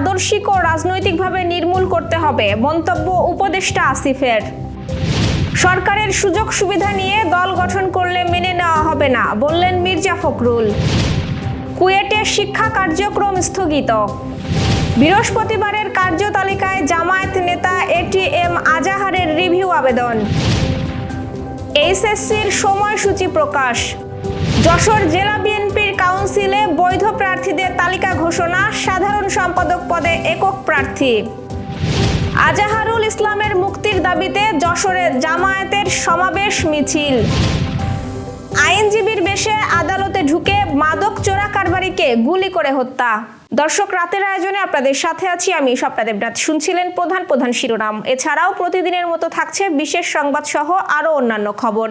আদর্শিক ও রাজনৈতিকভাবে নির্মূল করতে হবে, মন্তব্য উপদেষ্টা আসিফের। সরকারের সুযোগ সুবিধা নিয়ে দল গঠন করলে মেনে নেওয়া হবে না, বললেন মির্জা ফখরুল। কুয়েটে শিক্ষা কার্যক্রম স্থগিত। বৃহস্পতিবারের কার্যতালিকায় জামায়াত নেতা এটিএম আজাহারের রিভিউ আবেদন। এইচএসসির সময়সূচি প্রকাশ। যশোর জেলা কাউন্সিলে বৈধ প্রার্থীদের তালিকা ঘোষণা, সাধারণ সম্পাদক পদে একক প্রার্থী। আজাহারুল ইসলামের মুক্তির দাবিতে যশোরে জামায়াতের সমাবেশ মিছিল। আইনজীবীর বেশে আদালতে ঢুকে মাদক চোরা কারবারিকে গুলি করে হত্যা। দর্শক, রাতের আয়োজনে আপনাদের সাথে আছি আমি স্বপ্না দেবনাথ। শুনছিলেন প্রধান প্রধান শিরোনাম। এছাড়াও প্রতিদিনের মতো থাকছে বিশেষ সংবাদ সহ আরও অন্যান্য খবর।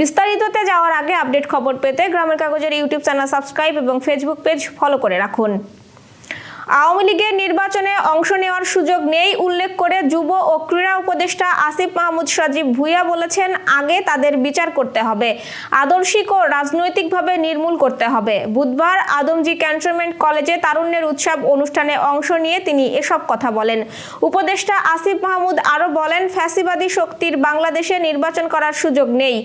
বিস্তারিততে যাওয়ার আগে আপডেট খবর পেতে গ্রামের কাগজের ইউটিউব চ্যানেল সাবস্ক্রাইব এবং ফেসবুক পেজ ফলো করে রাখুন। আওয়ামী লীগের নির্বাচনে অংশ নেওয়ার সুযোগ নেই, উল্লেখ করে যুব ও ক্রীড়া উপদেষ্টা আসিফ মাহমুদ সজীব ভুইয়া বলেছেন, আগে তাদের বিচার করতে হবে। আদর্শিক ও রাজনৈতিকভাবে নির্মূল করতে হবে। বুধবার আদমজি ক্যান্টনমেন্ট কলেজে তারুণ্যের উৎসব অনুষ্ঠানে অংশ নিয়ে তিনি এসব কথা বলেন। উপদেষ্টা আসিফ মাহমুদ আরও বলেন, ফ্যাসিবাদী শক্তির বাংলাদেশে নির্বাচন করার সুযোগ নেই।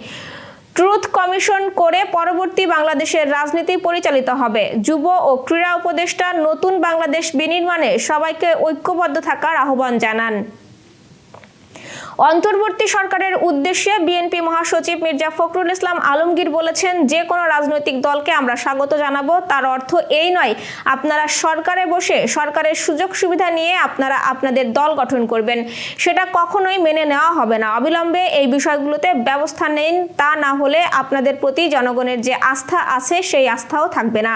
ট্রুথ কমিশন করে পরবর্তী বাংলাদেশের রাজনীতি পরিচালিত হবে। যুব ও ক্রীড়া উপদেষ্টা নতুন বাংলাদেশ বিনির্মাণে সবাইকে ঐক্যবদ্ধ থাকার আহ্বান জানান। অন্তর্বর্তী সরকারের উদ্দেশ্যে বিএনপি মহাসচিব মির্জা ফখরুল ইসলাম আলমগীর বলেছেন, যে কোনো রাজনৈতিক দলকে আমরা স্বাগত জানাব। তার অর্থ এই নয়, আপনারা সরকারে বসে সরকারের সুযোগ সুবিধা নিয়ে আপনারা আপনাদের দল গঠন করবেন। সেটা কখনোই মেনে নেওয়া হবে না। অবিলম্বে এই বিষয়গুলোতে ব্যবস্থা নেন। তা না হলে আপনাদের প্রতি জনগণের যে আস্থা আছে, সেই আস্থাও থাকবে না।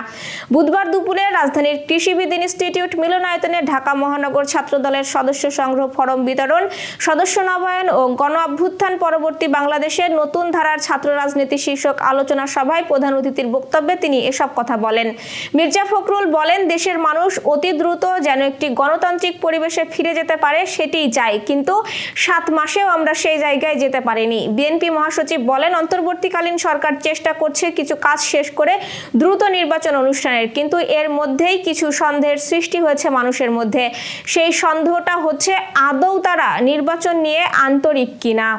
বুধবার দুপুরে রাজধানীর কৃষিবিদ ইনস্টিটিউট মিলনায়তনে ঢাকা মহানগর ছাত্রদলের সদস্য সংগ্রহ ফরম বিতরণ, সদস্য নবায়ন ও গণ অভ্যুত্থান পরবর্তী বাংলাদেশের নতুন ধারার ছাত্র রাজনীতি শীর্ষক আলোচনা সভায় প্রধান অতিথির বক্তব্যে তিনি এসব কথা বলেন। মির্জা ফখরুল বলেন, দেশের মানুষ অতি দ্রুত যেন একটি গণতান্ত্রিক পরিবেশে ফিরে যেতে পারে, সেটিই চাই। কিন্তু সাত মাসেও আমরা সেই জায়গায় যেতে পারিনি। বিএনপি মহাসচিব বলেন, অন্তর্বর্তীকালীন সরকার চেষ্টা করছে কিছু কাজ শেষ করে দ্রুত নির্বাচন অনুষ্ঠানের, কিন্তু এর মধ্যেই কিছু সন্দেহের সৃষ্টি হয়েছে মানুষের মধ্যে। সেই সন্দেহটা হচ্ছে, আদৌ তারা নির্বাচন নিয়ে আন্তরিক কিনা?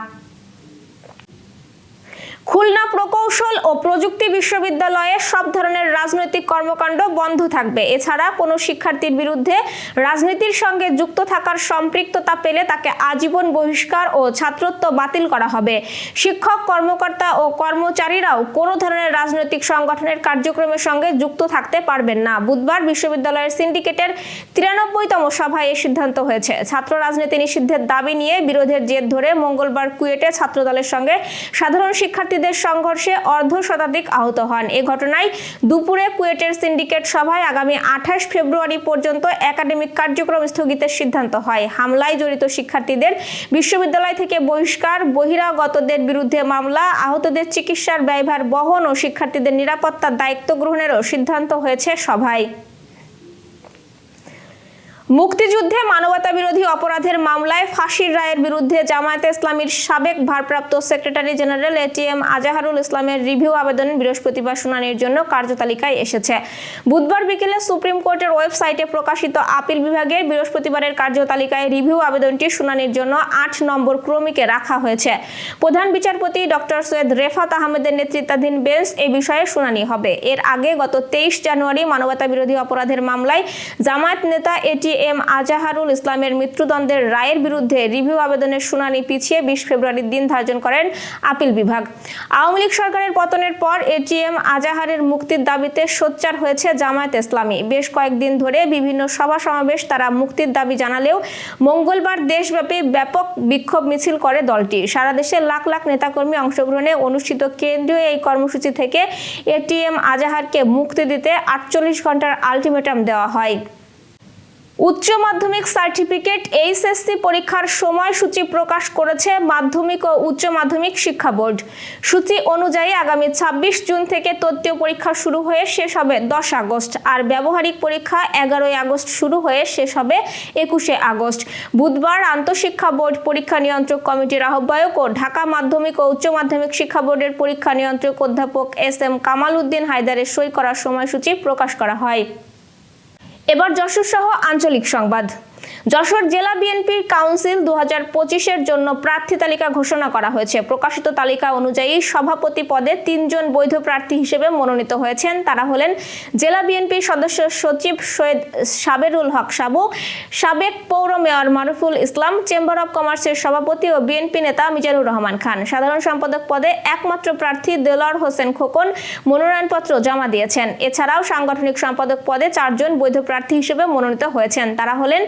খুলনা প্রকৌশল ও প্রযুক্তি বিশ্ববিদ্যালয়ে সব ধরনের রাজনৈতিক কর্মকাণ্ড বন্ধ থাকবে। এছাড়া কোনো শিক্ষার্থীর বিরুদ্ধে রাজনীতির সঙ্গে যুক্ত থাকার সম্পৃক্ততা পেলে তাকে আজীবন বহিষ্কার ও ছাত্রত্ব বাতিল করা হবে। শিক্ষক, কর্মকর্তা ও কর্মচারীরাও কোনো ধরনের রাজনৈতিক সংগঠনের কার্যক্রমের সঙ্গে যুক্ত থাকতে পারবেন না। বুধবার বিশ্ববিদ্যালয়ের সিন্ডিকেটের তিরানব্বইতম সভায় এ সিদ্ধান্ত হয়েছে। ছাত্র রাজনীতি নিষিদ্ধের দাবি নিয়ে বিরোধের জের ধরে মঙ্গলবার কুয়েটে ছাত্রদলের সঙ্গে সাধারণ শিক্ষার্থীদের সংঘর্ষে অর্ধ শতাধিক আহত হন। এ ঘটনায় দুপুরে কুয়েটের সিন্ডিকেট সভায় আগামী আঠাশ ফেব্রুয়ারি পর্যন্ত একাডেমিক কার্যক্রম স্থগিতের সিদ্ধান্ত হয়। হামলায় জড়িত শিক্ষার্থীদের বিশ্ববিদ্যালয় থেকে বহিষ্কার, বহিরাগতদের বিরুদ্ধে মামলা, আহতদের চিকিৎসার ব্যয়ভার বহন ও শিক্ষার্থীদের নিরাপত্তার দায়িত্ব গ্রহণেরও সিদ্ধান্ত হয়েছে সভায়। মুক্তিযুদ্ধে মানবতা বিরোধী অপরাধের মামলায় ফাঁসির রায়ের বিরুদ্ধে জামায়াতে ইসলামীর সাবেক ভারপ্রাপ্ত সেক্রেটারি জেনারেল এটিএম আজাহারুল ইসলামের রিভিউ আবেদন বৃহস্পতিবার শুনানির জন্য কার্যতালিকায় এসেছে। বুধবার বিকেলে সুপ্রিম কোর্টের ওয়েবসাইটে প্রকাশিত আপিল বিভাগে বৃহস্পতিবারের কার্যতালিকায় রিভিউ আবেদনটি শুনানির জন্য আট নম্বর ক্রমিকে রাখা হয়েছে। প্রধান বিচারপতি ডক্টর সৈয়দ রেফাত আহমেদের নেতৃত্বাধীন বেঞ্চ এ বিষয়ে শুনানি হবে। এর আগে গত তেইশ জানুয়ারি মানবতা বিরোধী অপরাধের মামলায় জামায়াত নেতা এটি এম আজাহারুল ইসলামের মৃত্যুদণ্ডের রায়ের বিরুদ্ধে রিভিউ আবেদনের শুনানি পিছিয়ে বিশ ফেব্রুয়ারির দিন ধার্য করেন আপিল বিভাগ। আওয়ামী লীগ সরকারের পতনের পর এটিএম আজাহারের মুক্তির দাবিতে সোচ্চার হয়েছে জামায়াত ইসলামী। বেশ কয়েকদিন ধরে বিভিন্ন সভা সমাবেশ তারা মুক্তির দাবি জানালেও মঙ্গলবার দেশব্যাপী ব্যাপক বিক্ষোভ মিছিল করে দলটি। সারা দেশে লাখ লাখ নেতাকর্মী অংশগ্রহণে অনুষ্ঠিত কেন্দ্রীয় এই কর্মসূচি থেকে এটিএম আজাহারকে মুক্তি দিতে আটচল্লিশ ঘণ্টার আলটিমেটাম দেওয়া হয়। উচ্চ মাধ্যমিক সার্টিফিকেট এইচএসসি পরীক্ষার সময়সূচি প্রকাশ করেছে মাধ্যমিক ও উচ্চ মাধ্যমিক শিক্ষা বোর্ড। সূচি অনুযায়ী আগামী ছাব্বিশ জুন থেকে তত্ত্বীয় পরীক্ষা শুরু হয়ে শেষ হবে দশ আগস্ট। আর ব্যবহারিক পরীক্ষা এগারোই আগস্ট শুরু হয়ে শেষ হবে একুশে আগস্ট। বুধবার আন্তঃশিক্ষা বোর্ড পরীক্ষা নিয়ন্ত্রক কমিটির আহ্বায়ক ও ঢাকা মাধ্যমিক ও উচ্চ মাধ্যমিক শিক্ষা বোর্ডের পরীক্ষা নিয়ন্ত্রক অধ্যাপক এস এম কামাল উদ্দিন হায়দারের সই করার সময়সূচি প্রকাশ করা হয়। এবার যশোর সহ আঞ্চলিক সংবাদ। যশোর জেলা বিএনপির কাউন্সিল দু হাজার পঁচিশের জন্য প্রার্থী তালিকা ঘোষণা করা হয়েছে। প্রকাশিত তালিকা অনুযায়ী সভাপতি পদে তিনজন বৈধ প্রার্থী হিসেবে মনোনীত হয়েছেন। তারা হলেন জেলা বিএনপির সদস্য সচিব সৈয়দ সাবেরুল হক সাবু, সাবেক পৌর mayor Maruful Islam, chamber of কমার্সের সভাপতি ও বিএনপি নেতা মিজানুর রহমান খান। সাধারণ সম্পাদক পদে একমাত্র প্রার্থী দেলোয়ার হোসেন খোকন মনোনয়নপত্র জমা দিয়েছেন। এছাড়াও সাংগঠনিক সম্পাদক পদে চারজন বৈধ প্রার্থী হিসেবে মনোনীত হয়েছেন। তারা হলেন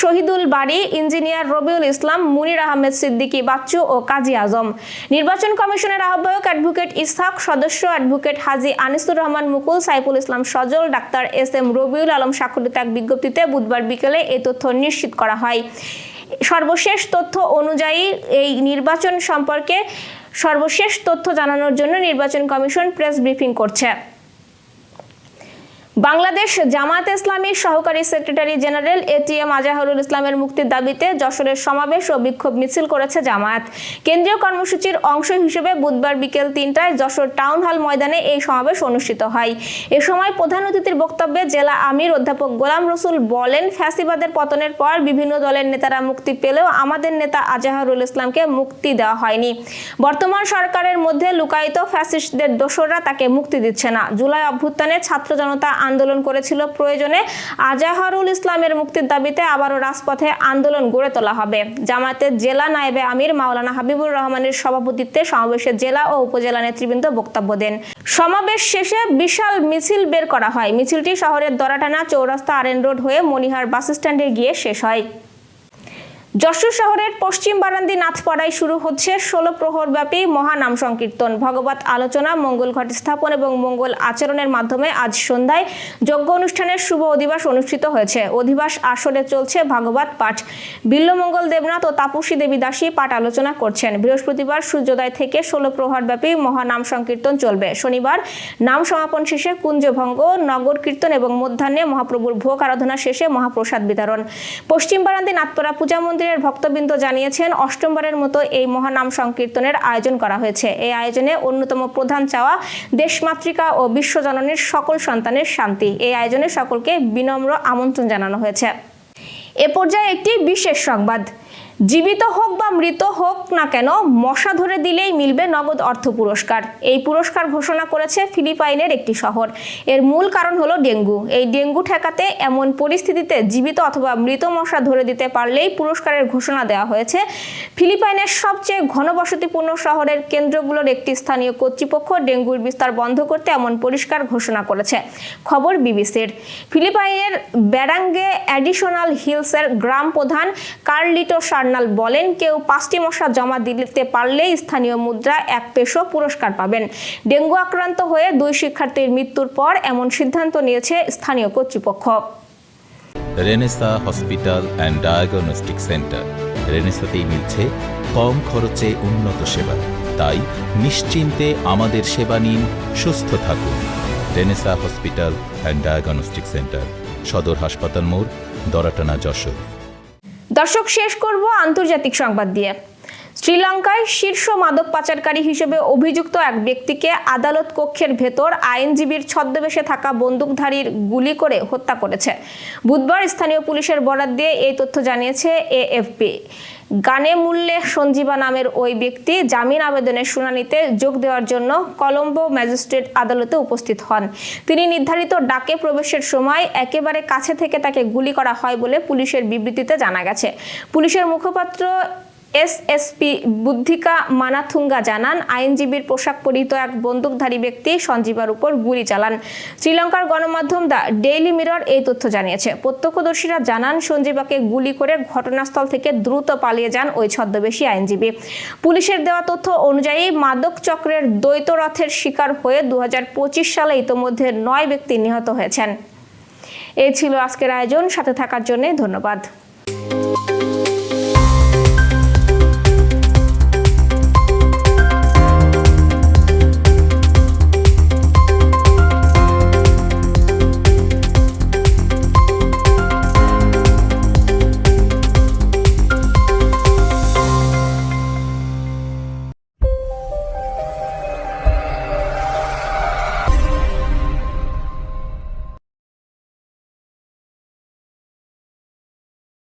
শহীদুল বাড়ি ইঞ্জিনিয়ার রবিউল ইসলাম, মুনির আহমেদ সিদ্দিকী বাচ্চু ও কাজী আজম। নির্বাচন কমিশনের আহ্বায়ক অ্যাডভোকেট ইসহাক, সদস্য advocate Haji Anisur Rahman Mukul, Saiful Islam Sajal, doctor S M Rabiul Alam স্বাক্ষরিত এক বিজ্ঞপ্তিতে বুধবার বিকেলে এই তথ্য নিশ্চিত করা হয়। সর্বশেষ তথ্য অনুযায়ী এই নির্বাচন সম্পর্কে সর্বশেষ তথ্য জানানোর জন্য নির্বাচন কমিশন প্রেস ব্রিফিং করছে। বাংলাদেশ জামাত ইসলামীর সহকারী সেক্রেটারি জেনারেল এটিএম আজাহরুল ইসলামের মুক্তির দাবিতে যশোরের সমাবেশ ও বিক্ষোভ মিছিল করেছে জামায়াত। কেন্দ্রীয় কর্মসূচির অংশ হিসেবে বুধবার বিকেল তিনটায় যশোর টাউন হল ময়দানে এই সমাবেশ অনুষ্ঠিত হয়। এ সময় প্রধান অতিথির বক্তব্যে জেলা আমির অধ্যাপক গোলাম রসুল বলেন, ফ্যাসিবাদের পতনের পর বিভিন্ন দলের নেতারা মুক্তি পেলেও আমাদের নেতা আজাহরুল ইসলামকে মুক্তি দেওয়া হয়নি। বর্তমান সরকারের মধ্যে লুকায়িত ফ্যাসিস্টদের দোসররা তাকে মুক্তি দিচ্ছে না। জুলাই অভ্যুত্থানে ছাত্র জনতা আন্দোলন করেছিল প্রয়োজনে আজাহারুল ইসলামের মুক্তির দাবিতে আবারও রাজপথে আন্দোলন গড়ে তোলা হবে। জামায়াতের জেলা নায়েবে আমির মাওলানা হাবিবুর রহমানের সভাপতিত্বে সমাবেশে জেলা ও উপজেলা নেতৃবৃন্দ বক্তব্য দেন। সমাবেশ শেষে বিশাল মিছিল বের করা হয়। মিছিলটি শহরের দরাটানা চৌরাস্তা আরেন রোড হয়ে মনিহার বাস স্ট্যান্ডে গিয়ে শেষ হয়। যশোর শহরের পশ্চিম বারান্দি নাথপাড়ায় শুরু হচ্ছে ষোলো প্রহর ব্যাপী মহানাম সংকীর্তন। ভগবত আলোচনা, মঙ্গল ঘট স্থাপন এবং মঙ্গল আচরণের মাধ্যমে আজ সন্ধ্যায় যজ্ঞ অনুষ্ঠানের শুভ অধিবাস অনুষ্ঠিত হয়েছে। অধিবাস আসরে চলছে ভাগবত পাঠ। বিল্লমঙ্গল দেবনাথ ও তাপসী দেবী দাসী পাঠ আলোচনা করছেন। বৃহস্পতিবার সূর্যোদয় থেকে ষোলো প্রহর ব্যাপী মহানাম সংকীর্তন চলবে। শনিবার নাম সমাপন শেষে কুঞ্জভঙ্গ, নগর কীর্তন এবং মধ্যাহ্নে মহাপ্রভুর ভোগ আরাধনা শেষে মহাপ্রসাদ বিতরণ। পশ্চিম বারান্দি নাথপাড়া পূজা মন্দিরের ভক্তবৃন্দ জানিয়েছেন, অষ্টমবারের মতো এই মহানাম সংকীর্তনের আয়োজন করা হয়েছে। এই আয়োজনে অন্যতম প্রধান চাওয়া দেশমাতৃকা ও বিশ্বজননীর সকল সন্তানের শান্তি। এই আয়োজনে সকলকে বিনম্র আমন্ত্রণ জানানো হয়েছে। এ পর্যায়ে একটি বিশেষ সংবাদ। জীবিত হোক বা মৃত হোক না কেন, মশা ধরে দিলেই মিলবে নগদ অর্থ পুরস্কার। এই পুরস্কার ঘোষণা করেছে ফিলিপাইনের একটি শহর। এর মূল কারণ হলো ডেঙ্গু। এই ডেঙ্গু ঠেকাতে এমন পরিস্থিতিতে জীবিত অথবা মৃত মশা ধরে দিতে পারলেই পুরস্কারের ঘোষণা দেওয়া হয়েছে। ফিলিপাইনের সবচেয়ে ঘনবসতিপূর্ণ শহরের কেন্দ্রগুলোর একটি স্থানীয় কর্তৃপক্ষ ডেঙ্গুর বিস্তার বন্ধ করতে এমন পরিষ্কার ঘোষণা করেছে। খবর বিবিসির। ফিলিপাইনের ব্যারাঙ্গে অ্যাডিশনাল হিলসের গ্রাম প্রধান কার্লিটো সার্নাল বলেন, কেউ পাঁচটি মশা জমা দিতে পারলেই স্থানীয় মুদ্রা এক পেশো পুরস্কার পাবেন। ডেঙ্গু আক্রান্ত হয়ে দুই শিক্ষার্থীর মৃত্যুর পর এমন সিদ্ধান্ত নিয়েছে স্থানীয় কর্তৃপক্ষ। Renaissance hospital and diagnostic centre. রেনেসাতেই মিলছে কম খরচে উন্নত সেবা। তাই নিশ্চিন্তে আমাদের সেবা নিন, সুস্থ থাকুন। Renaissance hospital and diagnostic centre, সদর হাসপাতাল মোড়, দরাটানা যশোর। দর্শক শেষ করব আন্তর্জাতিক সংবাদ দিয়ে। শ্রীলঙ্কায় শীর্ষ মাদক পাচারকারী হিসেবে অভিযুক্ত এক ব্যক্তিকে আদালত কক্ষের ভেতর আইনজীবীর ছদ্মবেশে থাকা বন্দুকধারীর গুলি করে হত্যা করেছে। বুধবার স্থানীয় পুলিশের বরাত দিয়ে এই তথ্য জানিয়েছে এএফপি। গানে মূল্যে সঞ্জীবা নামের ওই ব্যক্তি জামিন আবেদনের শুনানিতে যোগ দেওয়ার জন্য কলম্বো ম্যাজিস্ট্রেট আদালতে উপস্থিত হন। তিনি নির্ধারিত ডাকে প্রবেশের সময় একেবারে কাছে থেকে তাকে গুলি করা হয় বলে পুলিশের বিবৃতিতে জানা গেছে। পুলিশের মুখপাত্র এসএসপি বুদ্ধিকা মানাথুঙ্গা জানান, আইনজীবীর পোশাক পরিহিত এক বন্দুকধারী ব্যক্তি সঞ্জীবার উপর গুলি চালান। শ্রীলঙ্কার গণমাধ্যম দ্য ডেইলি মিরর এই তথ্য জানিয়েছে। প্রত্যক্ষদর্শীরা জানান, সঞ্জীবাকে গুলি করে ঘটনাস্থল থেকে দ্রুত পালিয়ে যান ওই ছদ্মবেশী আইনজীবী। পুলিশের দেওয়া তথ্য অনুযায়ী, মাদক চক্রের দ্বৈত রথের শিকার হয়ে দু হাজার পঁচিশ সালে ইতোমধ্যে নয় ব্যক্তি নিহত হয়েছেন। এই ছিল আজকের আয়োজন। সাথে থাকার জন্য ধন্যবাদ।